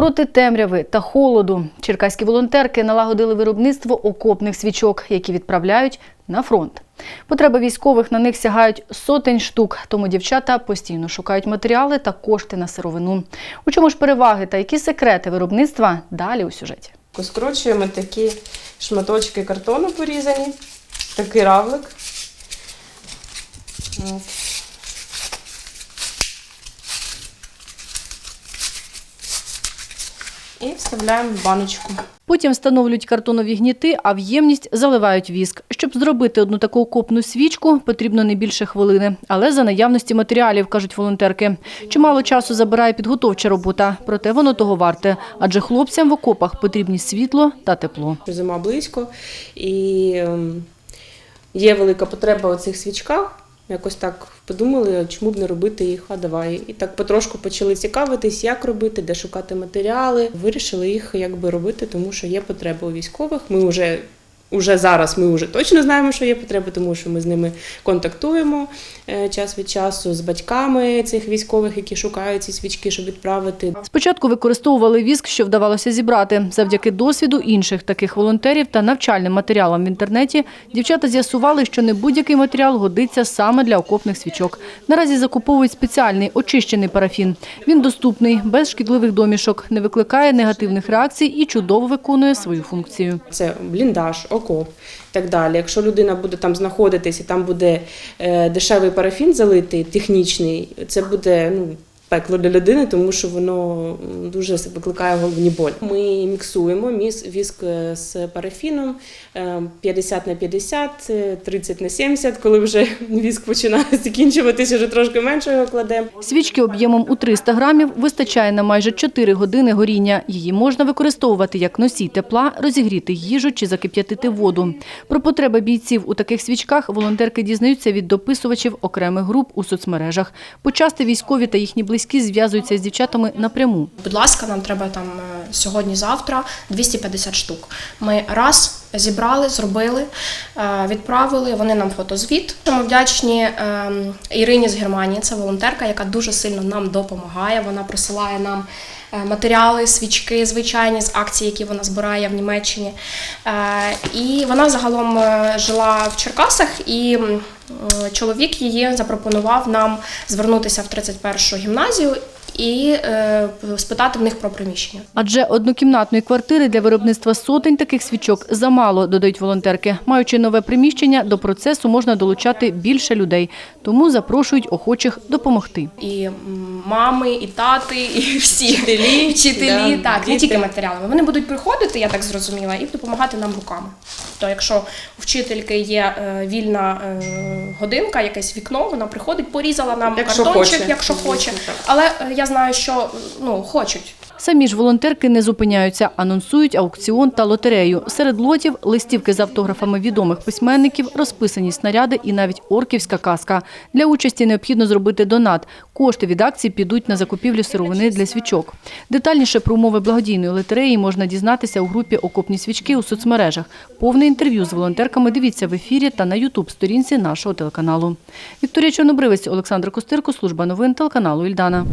Проти темряви та холоду черкаські волонтерки налагодили виробництво окопних свічок, які відправляють на фронт. Потреби військових на них сягають сотень штук, тому дівчата постійно шукають матеріали та кошти на сировину. У чому ж переваги та які секрети виробництва далі у сюжеті. Скручуємо такі шматочки картону порізані, такий равлик. І вставляємо в баночку. Потім встановлюють картонові гніти, а в ємність заливають віск. Щоб зробити одну таку окопну свічку, потрібно не більше хвилини. Але за наявності матеріалів, кажуть волонтерки. Чимало часу забирає підготовча робота, проте воно того варте. Адже хлопцям в окопах потрібні світло та тепло. Зима близько і ем, є велика потреба у цих свічках. Якось так подумали, чому б не робити їх, а давай. І так потрошку почали цікавитись, як робити, де шукати матеріали. Вирішили їх якби робити, тому що є потреба у військових. Ми вже, уже зараз ми вже точно знаємо, що є потреба, тому що ми з ними контактуємо е, час від часу з батьками цих військових, які шукають ці свічки, щоб відправити. Спочатку використовували віск, що вдавалося зібрати. Завдяки досвіду інших таких волонтерів та навчальним матеріалам в інтернеті дівчата з'ясували, що не будь-який матеріал годиться саме для окопних свічок. Наразі закуповують спеціальний очищений парафін. Він доступний, без шкідливих домішок, не викликає негативних реакцій і чудово виконує свою функцію. Це бліндаж, окоп і так далі. Якщо людина буде там знаходитись і там буде е, дешевий парафін залитий, технічний, це буде ну, пекло для людини, тому що воно дуже викликає головні болі. Ми міксуємо віск е, з парафіном е, 50 на 50, е, 30 на 70, коли вже віск починає закінчуватися, вже трошки менше його кладемо. Свічки об'ємом у 300 грамів вистачає на майже 4 години горіння. Її можна використовувати як носій тепла, розігріти їжу чи закип'ятити воду. Про потреби бійців у таких свічках волонтерки дізнаються від дописувачів окремих груп у соцмережах. Почасти військові та їхні близькі зв'язуються з дівчатами напряму. Будь ласка, нам треба там е, сьогодні-завтра 250 штук. Ми раз зібрали, зробили, е, відправили. Вони нам фотозвіт. Ми вдячні е, Ірині з Германії. Це волонтерка, яка дуже сильно нам допомагає. Вона присилає нам. е, Матеріали, свічки звичайні з акцій, які вона збирає в Німеччині. І вона загалом жила в Черкасах, і чоловік її запропонував нам звернутися в 31-шу гімназію і е, спитати в них про приміщення. Адже однокімнатної квартири для виробництва сотень таких свічок замало, додають волонтерки. Маючи нове приміщення, до процесу можна долучати більше людей, тому запрошують охочих допомогти. І мами, і тати, і всі Вчителі, вчителі, да, так не тільки матеріалами. Вони будуть приходити, я так зрозуміла, і допомагати нам руками. То якщо у вчительки є е, вільна е, годинка, якесь вікно, вона приходить, порізала нам Якщо картончик, хоче. якщо хоче. Але е, я знаю, що ну хочуть. Самі ж волонтерки не зупиняються, анонсують аукціон та лотерею. Серед лотів листівки з автографами відомих письменників, розписані снаряди і навіть орківська казка. Для участі необхідно зробити донат. Кошти від акції підуть на закупівлю сировини для свічок. Детальніше про умови благодійної лотереї можна дізнатися у групі Окопні свічки у соцмережах. Повне інтерв'ю з волонтерками дивіться в ефірі та на Ютуб-сторінці нашого телеканалу. Вікторія Чорнобривець, Олександр Костирко, служба новин телеканалу Ільдана.